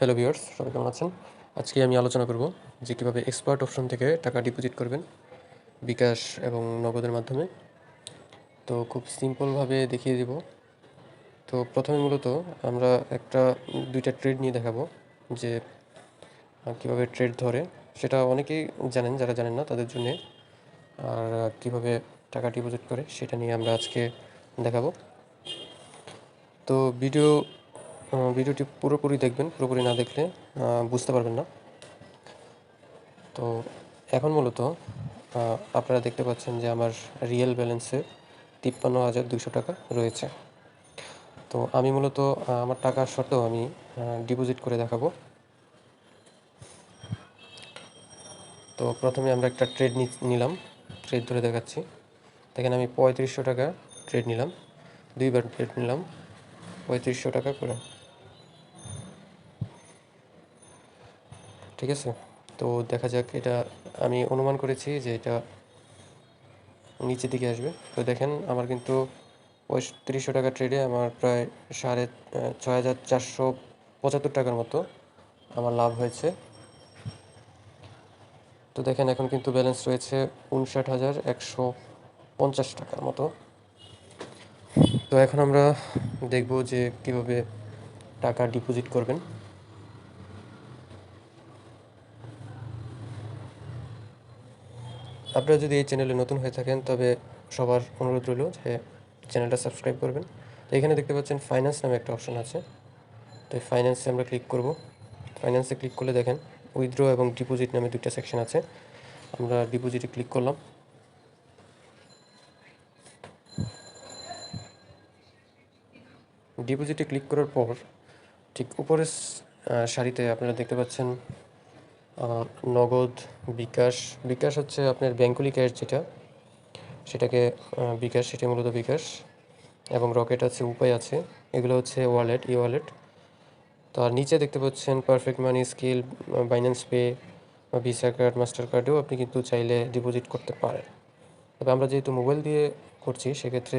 Hello viewers সবাই কেমন আছেন? আজকে আমি আলোচনা করব যে কীভাবে এক্সপার্ট অপশন থেকে টাকা ডিপোজিট করবেন বিকাশ এবং নগদের মাধ্যমে। তো খুব সিম্পলভাবে দেখিয়ে দেব। তো প্রথমে মূলত আমরা একটা, দুইটা ট্রেড নিয়ে দেখাবো যে কীভাবে ট্রেড ধরে। সেটা অনেকেই জানেন, যারা জানেন না তাদের জন্যে। আর কীভাবে টাকা ডিপোজিট করে সেটা নিয়ে আমরা আজকে দেখাবো। তো ভিডিও ভিডিওটি পুরোপুরি দেখবেন, পুরোপুরি না দেখলে বুঝতে পারবেন না। তো এখন মূলত আপনারা দেখতে পাচ্ছেন যে আমার রিয়েল ব্যালেন্সে তিপ্পান্ন হাজার দুশো টাকা রয়েছে। তো আমি মূলত আমার টাকা সত্ত্বেও আমি ডিপোজিট করে দেখাবো। তো প্রথমে আমরা একটা ট্রেড নিলাম ট্রেড ধরে দেখাচ্ছি। দেখেন আমি পঁয়ত্রিশশো টাকা ট্রেড নিলাম, দুইবার ট্রেড নিলাম, পঁয়ত্রিশশো টাকা করে। ঠিক আছে? তো দেখা যাক, এটা আমি অনুমান করেছি যে এটা নিচের দিকে আসবে। তো দেখেন, আমার কিন্তু পঁয়ত্রিশশো টাকা ট্রেডে আমার প্রায় সাড়ে ছয় হাজার চারশো পঁচাত্তর টাকার মতো আমার লাভ হয়েছে। তো দেখেন, এখন কিন্তু ব্যালেন্স রয়েছে উনষাট হাজার একশো পঞ্চাশ টাকার মতো। তো এখন আমরা দেখব যে কীভাবে টাকা ডিপোজিট করবেন। আপনারা যদি এই চ্যানেলে নতুন হয়ে থাকেন, তবে সবার অনুরোধ রইল যে চ্যানেলটা সাবস্ক্রাইব করবেন। তো এখানে দেখতে পাচ্ছেন ফাইন্যান্স নামে একটা অপশন আছে। তো এই ফাইন্যান্সে আমরা ক্লিক করব। ফাইন্যান্সে ক্লিক করলে দেখেন উইথড্র এবং ডিপোজিট নামে দুইটা সেকশন আছে। আমরা ডিপোজিটে ক্লিক করলাম। ডিপোজিটে ক্লিক করার পর ঠিক উপরের সারিতে আপনারা দেখতে পাচ্ছেন নগদ বিকাশ বিকাশ হচ্ছে আপনার ব্যাঙ্কুলি ক্যাশ যেটা, সেটাকে বিকাশ সেটা মূলত বিকাশ, এবং রকেট আছে, উপায় আছে, এগুলো হচ্ছে ওয়ালেট ই ওয়ালেট তো আর নিচে দেখতে পাচ্ছেন Perfect Money, Skrill, Binance Pay, বা ভিসা কার্ড, মাস্টার কার্ডেও আপনি কিন্তু চাইলে ডিপোজিট করতে পারেন। তবে আমরা যেহেতু মোবাইল দিয়ে করছি, সেক্ষেত্রে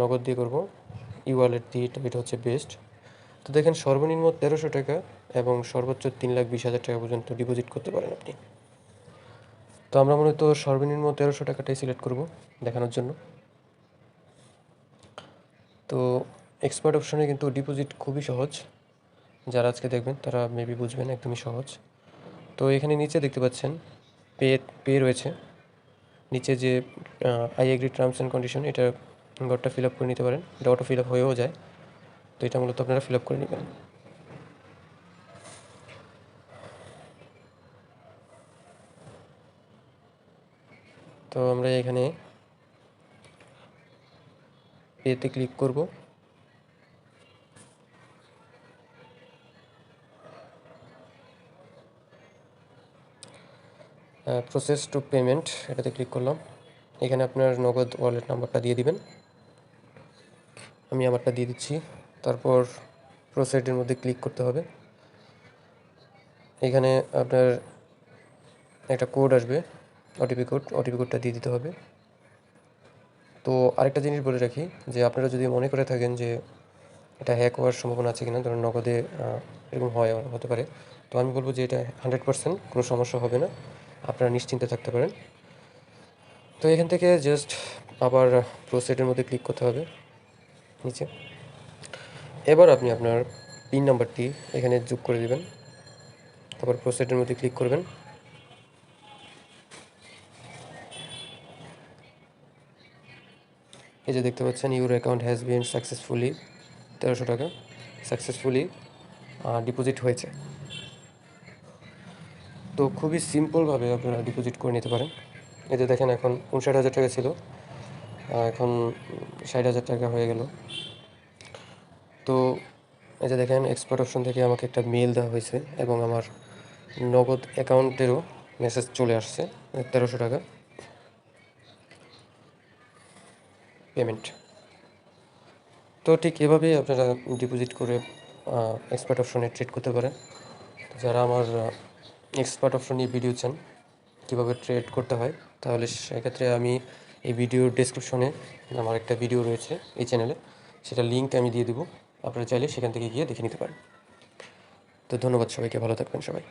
নগদ দিয়ে করব। ই ওয়ালেট দিয়ে এটা হচ্ছে বেস্ট। তো দেখেন সর্বনিম্ন তেরোশো টাকা এবং সর্বোচ্চ তিন লাখ বিশ হাজার টাকা পর্যন্ত ডিপোজিট করতে পারেন আপনি। তো আমরা মূলত সর্বনিম্ন তেরোশো টাকাটাই সিলেক্ট করব দেখানোর জন্য। তো এক্সপার্ট অপশনে কিন্তু ডিপোজিট খুবই সহজ। যারা আজকে দেখবেন তারা মেবি বুঝবেন একদমই সহজ। তো এখানে নিচে দেখতে পাচ্ছেন পে পে রয়েছে। নিচে যে I agree terms and condition এটা ঘরটা ফিল আপ করে নিতে পারেন। এটা অটো ফিল আপ হয়েও যায়। তো এটা মূলত আপনারা ফিল আপ করে নেবেন। তো আমরা এখানে পেতে ক্লিক করব। প্রসেস টু পেমেন্ট এটাতে ক্লিক করলাম। এখানে আপনার নগদ ওয়ালেট নাম্বারটা দিয়ে দিবেন। আমি আমারটা দিয়ে দিচ্ছি। তারপর প্রসেডের মধ্যে ক্লিক করতে হবে। এখানে আপনার একটা কোড আসবে। ওটিপি কোড ওটিপি কোডটা দিয়ে দিতে হবে। তো আরেকটা জিনিস বলে রাখি, যে আপনারা যদি মনে করে থাকেন যে এটা হ্যাক হওয়ার সম্ভাবনা আছে কিনা, ধরুন নগদে এরকম হয় হতে পারে, তো আমি বলব যে এটা হান্ড্রেড পার্সেন্ট কোনো সমস্যা হবে না, আপনারা নিশ্চিন্তে থাকতে পারেন। তো এখান থেকে জাস্ট আবার প্রসেডের মধ্যে ক্লিক করতে হবে, নিচে। এবার আপনি আপনার পিন নাম্বারটি এখানে যোগ করে দিবেন, তারপর প্রসেডের মধ্যে ক্লিক করবেন। এই যে দেখতে পাচ্ছেন your account has been successfully তেরোশো টাকা সাকসেসফুলি ডিপোজিট হয়েছে। তো খুবই সিম্পলভাবে আপনারা ডিপোজিট করে নিতে পারেন। এতে দেখেন, এখন উনষাট হাজার টাকা ছিল এখন ষাট হাজার টাকা হয়ে গেল। তো এই যে দেখেন এক্সপার্ট অপশন থেকে আমাকে একটা মেল দেওয়া হয়েছে এবং আমার নগদ অ্যাকাউন্টেরও মেসেজ চলে আসছে, তেরোশো টাকা। পেমেন্ট তো ঠিক এভাবেই আপনারা ডিপোজিট করে এক্সপার্ট অপশনে ট্রেড করতে পারেন। যারা আমার এক্সপার্ট অপশন নিয়ে ভিডিও চান, কীভাবে ট্রেড করতে হয়, তাহলে সেক্ষেত্রে আমি এই ভিডিওর ডেসক্রিপশনে আমার একটা ভিডিও রয়েছে এই চ্যানেলে সেটা লিঙ্ক আমি দিয়ে দেবো। আপনারা চাইলে সেখান থেকে গিয়ে দেখে নিতে পারেন। তো ধন্যবাদ সবাইকে, ভালো থাকবেন সবাই।